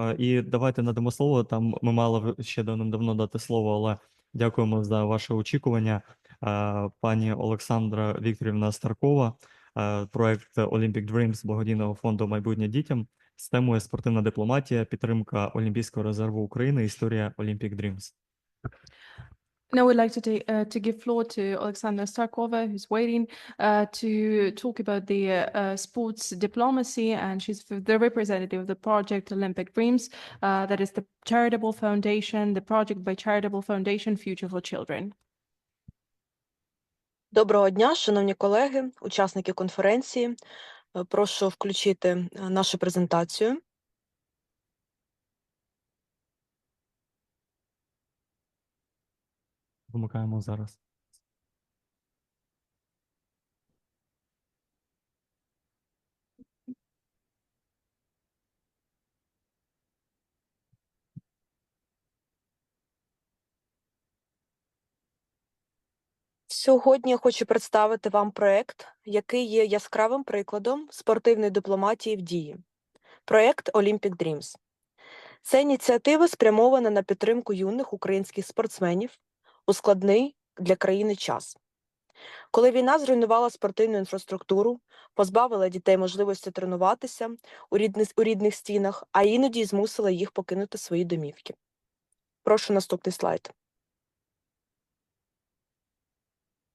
Е, І давайте надамо слово. Там ми мали ще давним-давно дати слово, але дякуємо за ваше очікування. Е, Пані Олександра Вікторівна Старкова, е, проект Olympic Dreams благодійного фонду майбутнє дітям з темою спортивна дипломатія, підтримка Олімпійського резерву України, історія Olympic Dreams. Now we'd like to take, uh, to give floor to Alexandra Starkova, who's waiting, uh, to talk about the, uh, uh, sports diplomacy, and she's f- the representative of the project Olympic Dreams, uh, that is the charitable foundation, the project by charitable foundation Future for Children. Доброго дня, шановні колеги, учасники конференції. Е, Прошу включити е, нашу презентацію. Вимикаємо зараз. Сьогодні я хочу представити вам проект, який є яскравим прикладом спортивної дипломатії в дії. Проект Olympic Dreams. Це ініціатива спрямована на підтримку юних українських спортсменів у складний для країни час. Коли війна зруйнувала спортивну інфраструктуру, позбавила дітей можливості тренуватися у рідних, у рідних стінах, а іноді змусила їх покинути свої домівки. Прошу наступний слайд.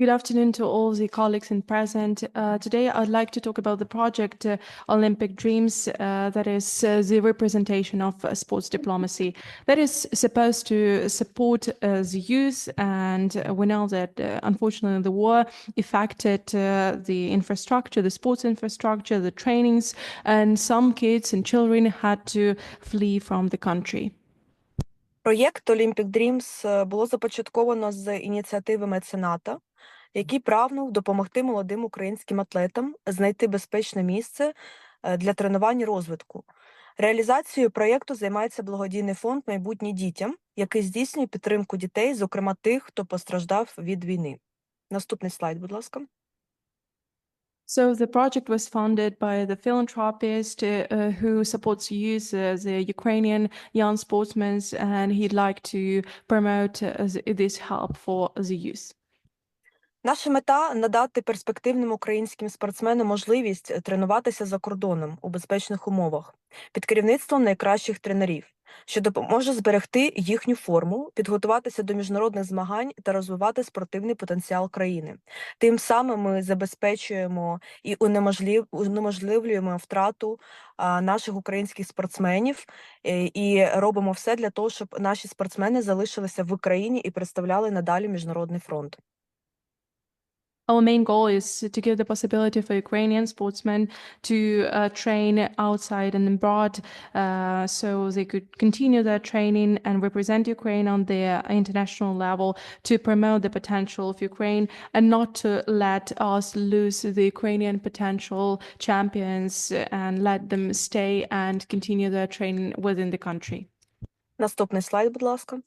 Good afternoon to all the colleagues and present. Uh, today, I'd like to talk about the project uh, Olympic Dreams, uh, that is uh, the representation of uh, sports diplomacy. That is supposed to support uh, the youth, and uh, we know that uh, unfortunately the war affected uh, the infrastructure, the sports infrastructure, the trainings, and some kids and children had to flee from the country. Проєкт Olympic Dreams е, було започатковано з ініціативи мецената, який прагнув допомогти молодим українським атлетам знайти безпечне місце е, для тренувань і розвитку. Реалізацією проєкту займається благодійний фонд Майбутнє дітям, який здійснює підтримку дітей, зокрема тих, хто постраждав від війни. Наступний слайд, будь ласка. So the project was funded by the philanthropist uh, uh, who supports youth, uh, the Ukrainian young sportsmen, and he'd like to promote uh, this help for the youth. Наша мета надати перспективним українським спортсменам можливість е, тренуватися за кордоном у безпечних умовах під керівництвом найкращих тренерів, що допоможе зберегти їхню форму, підготуватися до міжнародних змагань та розвивати спортивний потенціал країни. Тим самим ми забезпечуємо і унеможлив, унеможливлюємо втрату наших українських спортсменів е, і робимо все для того, щоб наші спортсмени залишилися в Україні і представляли надалі міжнародний фронт. Our main goal is to give the possibility for Ukrainian sportsmen to uh, train outside and abroad, uh, so they could continue their training and represent Ukraine on the international level to promote the potential of Ukraine and not to let us lose the Ukrainian potential champions and let them stay and continue their training within the country. Наступний слайд, будь ласка.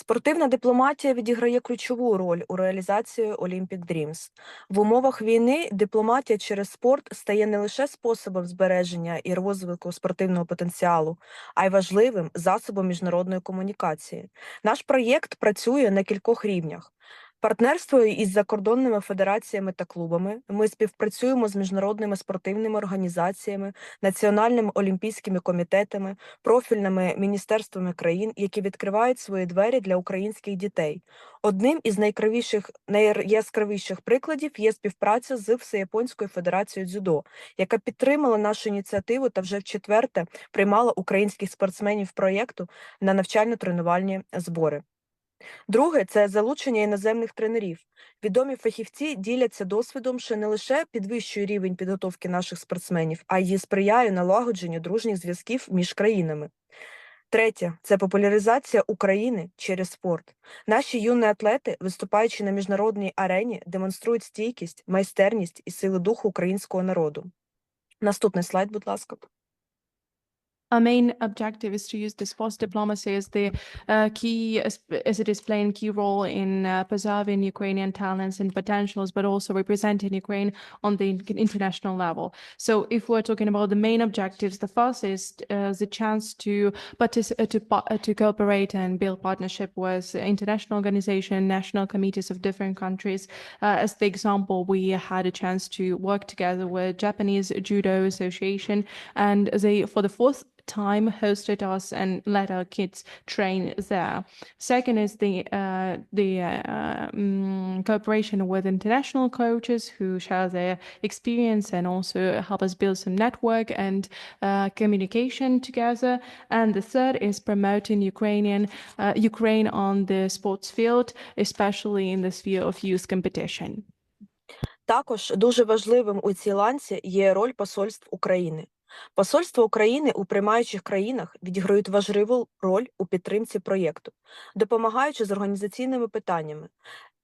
Спортивна дипломатія відіграє ключову роль у реалізації Olympic Dreams. В умовах війни дипломатія через спорт стає не лише способом збереження і розвитку спортивного потенціалу, а й важливим засобом міжнародної комунікації. Наш проєкт працює на кількох рівнях. Партнерство із закордонними федераціями та клубами. Ми співпрацюємо з міжнародними спортивними організаціями, національними олімпійськими комітетами, профільними міністерствами країн, які відкривають свої двері для українських дітей. Одним із найяскравіших, найяскравіших прикладів є співпраця з Всеяпонською федерацією дзюдо, яка підтримала нашу ініціативу та вже вчетверте приймала українських спортсменів проєкту на навчально-тренувальні збори. Друге це залучення іноземних тренерів. Відомі фахівці діляться досвідом, що не лише підвищує рівень підготовки наших спортсменів, а й сприяє налагодженню дружніх зв'язків між країнами. Третє це популяризація України через спорт. Наші юні атлети, виступаючи на міжнародній арені, демонструють стійкість, майстерність і сили духу українського народу. Наступний слайд, будь ласка. Our main objective is to use the sports diplomacy as the uh, key, as, as it is playing key role in uh, preserving Ukrainian talents and potentials, but also representing Ukraine on the international level. So, if we're talking about the main objectives, the first is uh, the chance to participate, to, uh, to cooperate and build partnership with international organization, national committees of different countries. Uh, as the example, we had a chance to work together with Japanese Judo Association, and they, for the fourth time, hosted us and let our kids train there. Second is the uh, the uh, mm, cooperation with international coaches who share their experience and also help us build some network and uh, communication together. And the third is promoting Ukrainian uh, Ukraine on the sports field, especially in the sphere of youth competition. Також дуже важливим у цій ланці є роль посольств України. Посольства України у приймаючих країнах відіграють важливу роль у підтримці проєкту, допомагаючи з організаційними питаннями,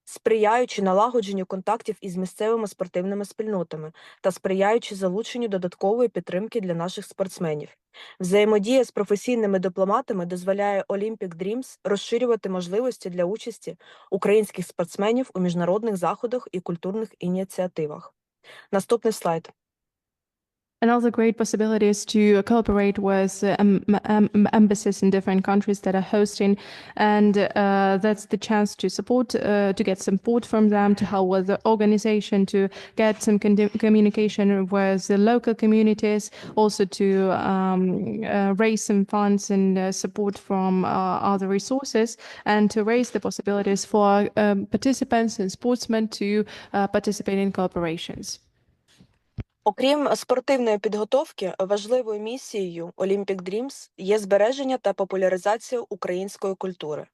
сприяючи налагодженню контактів із місцевими спортивними спільнотами та сприяючи залученню додаткової підтримки для наших спортсменів. Взаємодія з професійними дипломатами дозволяє Olympic Dreams розширювати можливості для участі українських спортсменів у міжнародних заходах і культурних ініціативах. Наступний слайд. Another great possibility is to cooperate with uh, em- em- embassies in different countries that are hosting, and uh, that's the chance to support, uh, to get support from them, to help with the organization, to get some con- communication with the local communities, also to um, uh, raise some funds and uh, support from uh, other resources, and to raise the possibilities for um, participants and sportsmen to uh, participate in cooperations. Окрім спортивної підготовки, важливою місією Olympic Dreams є збереження та популяризація української культури.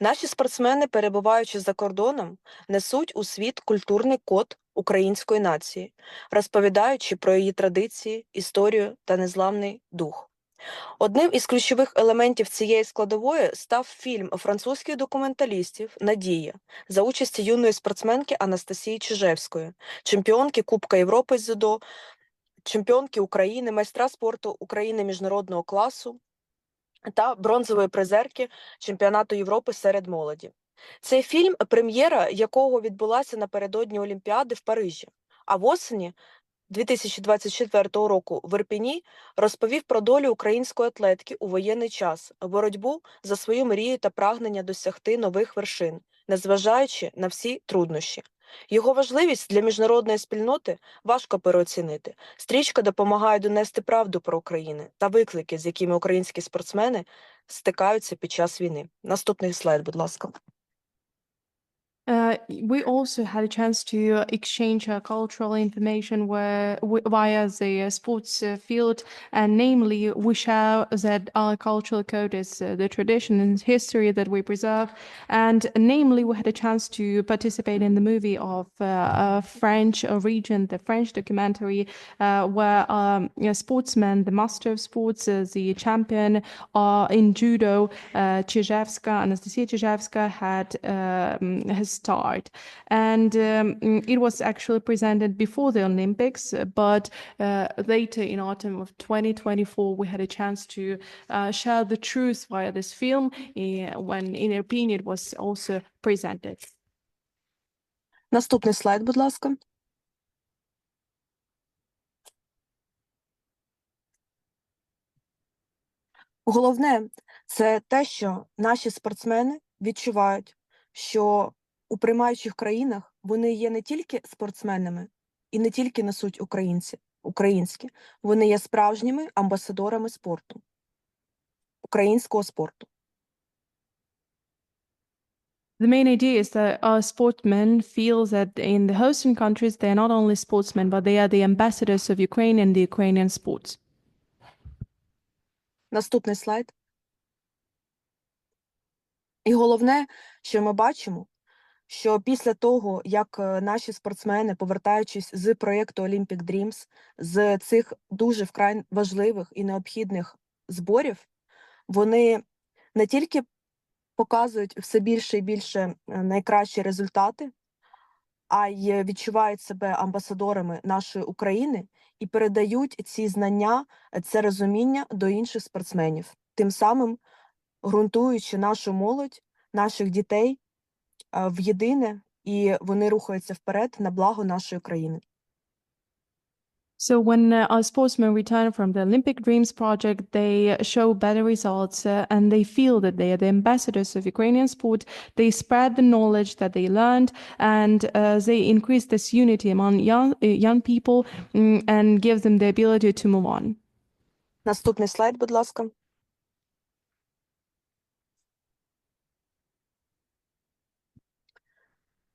Наші спортсмени, перебуваючи за кордоном, несуть у світ культурний код української нації, розповідаючи про її традиції, історію та незламний дух. Одним із ключових елементів цієї складової став фільм французьких документалістів Надія за участі юної спортсменки Анастасії Чижевської, чемпіонки Кубка Європи з дзюдо, чемпіонки України, майстра спорту України міжнародного класу та бронзової призерки чемпіонату Європи серед молоді. Цей фільм, прем'єра якого відбулася напередодні Олімпіади в Парижі, а восені 2024 року в Ірпіні розповів про долю української атлетки у воєнний час, боротьбу за свою мрію та прагнення досягти нових вершин, незважаючи на всі труднощі. Його важливість для міжнародної спільноти важко переоцінити. Стрічка допомагає донести правду про Україну та виклики, з якими українські спортсмени стикаються під час війни. Наступний слайд, будь ласка. Uh, we also had a chance to exchange uh, cultural information where, via the uh, sports uh, field, and namely, we share that our cultural code is uh, the tradition and history that we preserve. And namely, we had a chance to participate in the movie of a French origin, the French documentary, where um, a sportsman, the master of sports, the champion in judo, uh, Chizhevska, Anastasia Chizhevska, had um, his start. And um, mm, it was actually presented before the Olympics, uh, but uh, later in autumn of 2024, we had a chance to uh, share the truth via this film uh, when in European it was also presented. Наступний слайд, будь ласка. Головне це те, що наші спортсмени відчувають, що у приймаючих країнах вони є не тільки спортсменами і не тільки несуть українці, українські, вони є справжніми амбасадорами спорту, українського спорту. The main idea is that our sportsmen feel that in the hosting countries, they are not only sportsmen, but they are the ambassadors of Ukraine and the Ukrainian sports. Наступний слайд. І головне, що ми бачимо, що після того, як е, наші спортсмени, повертаючись з проєкту Olympic Dreams, з цих дуже вкрай важливих і необхідних зборів, вони не тільки показують все більше і більше е, найкращі результати, а й відчувають себе амбасадорами нашої України і передають ці знання, це розуміння до інших спортсменів, тим самим ґрунтуючи нашу молодь, наших дітей в єдине, і вони рухаються вперед на благо нашої країни. So when uh, our sportsmen return from the Olympic Dreams project, they show better results uh, and they feel that they are the ambassadors of Ukrainian sport. They spread the knowledge that they learned and uh, they increase this unity among young, uh, young people mm, and give them the ability to move on. Наступний слайд, будь ласка.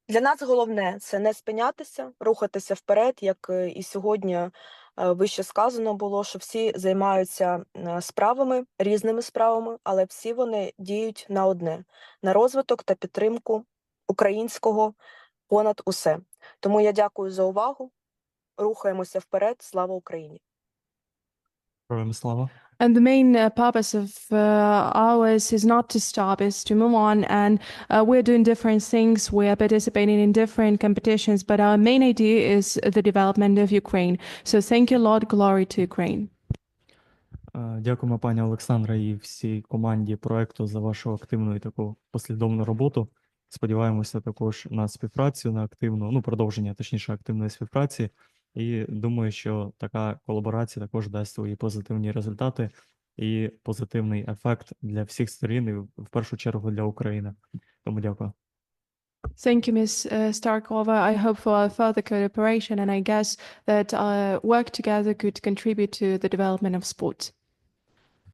Для нас головне це не спинятися, рухатися вперед, як е, і сьогодні е, вище сказано було, що всі займаються справами, різними справами, але всі вони діють на одне на розвиток та підтримку українського понад усе. Тому я дякую за увагу. Рухаємося вперед. Слава Україні! Слава. And the main uh, purpose of uh, ours is not to stop, is to move on. And uh, we're doing different things. We are participating in different competitions, but our main idea is the development of Ukraine. So thank you, Lord. Glory to Ukraine. Е, Дякуємо, пані Олександра, і всій команді проекту за вашу активну і таку послідовну роботу. Сподіваємося також на співпрацю, на активну, ну, продовження, точніше, активної співпраці. І думаю, що така колаборація також дасть свої позитивні результати і позитивний ефект для всіх сторін, і в- першу чергу для України. Тому дякую. Thank you, Ms. uh, Starkova. I hope for further cooperation, and I guess that uh, work together could contribute to the development of sports.